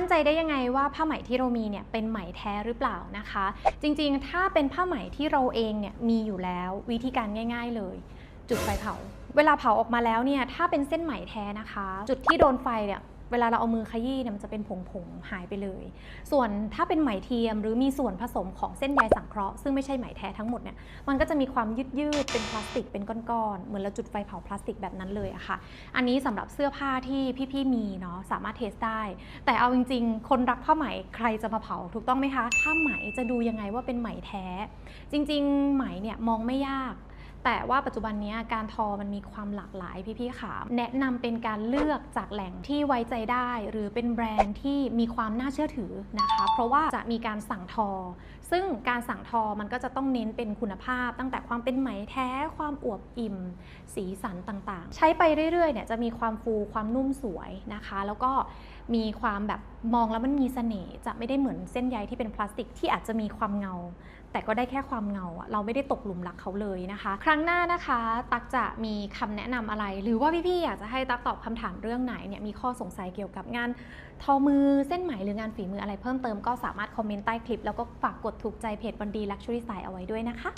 มั่นใจได้ยังไงว่าผ้าไหมที่เรามีเนี่ยเป็นไหมแท้หรือเปล่านะคะ จริงๆ ถ้าเป็นผ้าไหมที่เราเองเนี่ยมีอยู่แล้ววิธีการง่าย ๆเลย จุดไฟเผา เวลาเผาออกมาแล้วเนี่ยถ้าเป็นเส้นไหมแท้นะคะ จุดที่โดนไฟเนี่ย เวลาเราเอามือขยี้เนี่ยมันจะเป็นผงๆหายไปเลย ส่วนถ้าเป็นไหมเทียม หรือมีส่วนผสมของเส้นใยสังเคราะห์ซึ่งไม่ใช่ไหมแท้ทั้งหมดเนี่ยมันก็จะมีความยืดๆเป็นพลาสติกเป็นก้อนๆเหมือนเราจุดไฟเผาพลาสติกแบบนั้นเลยอะค่ะ อันนี้สำหรับเสื้อผ้าที่พี่ๆมีเนาะสามารถเทสได้ แต่เอาจริง ๆ คนรักผ้าไหมใครจะมาเผาถูกต้องไหมคะผ้าไหมจะดูยังไงว่าเป็นไหมแท้ จริง ๆ ไหมเนี่ยมองไม่ยาก แต่ว่าปัจจุบันนี้การทอมันมีความหลากหลายพี่ๆค่ะแนะนำเป็นการเลือกจากแหล่งที่ไว้ใจได้ หรือเป็นแบรนด์ที่มีความน่าเชื่อถือนะคะ เพราะว่าจะมีการสั่งทอ ซึ่งการสั่งทอมันก็จะต้องเน้นเป็นคุณภาพ ตั้งแต่ความเป็นไหมแท้ความอวบอิ่ม สีสันต่างๆ ใช้ไปเรื่อยๆเนี่ยจะมีความฟูความนุ่มสวยนะคะ แล้วก็มีความแบบมองแล้วมันมีเสน่ห์จะไม่ได้เหมือนเส้นใยที่เป็นพลาสติกที่อาจจะมีความเงา แต่ก็ได้แค่ความเงาอะเราไม่ได้ตกหลุมรักเขาเลยนะคะ ครั้งหน้านะคะ ตักจะมีคำแนะนำอะไร หรือว่าพี่ๆอยากจะให้ตักตอบคำถามเรื่องไหนเนี่ยมีข้อสงสัยเกี่ยวกับงานทอมือเส้นไหมหรืองานฝีมืออะไรเพิ่มเติมก็สามารถคอมเมนต์ใต้คลิปแล้วก็ฝากกดถูกใจเพจวันดี Luxury Style เอาไว้ด้วยนะคะ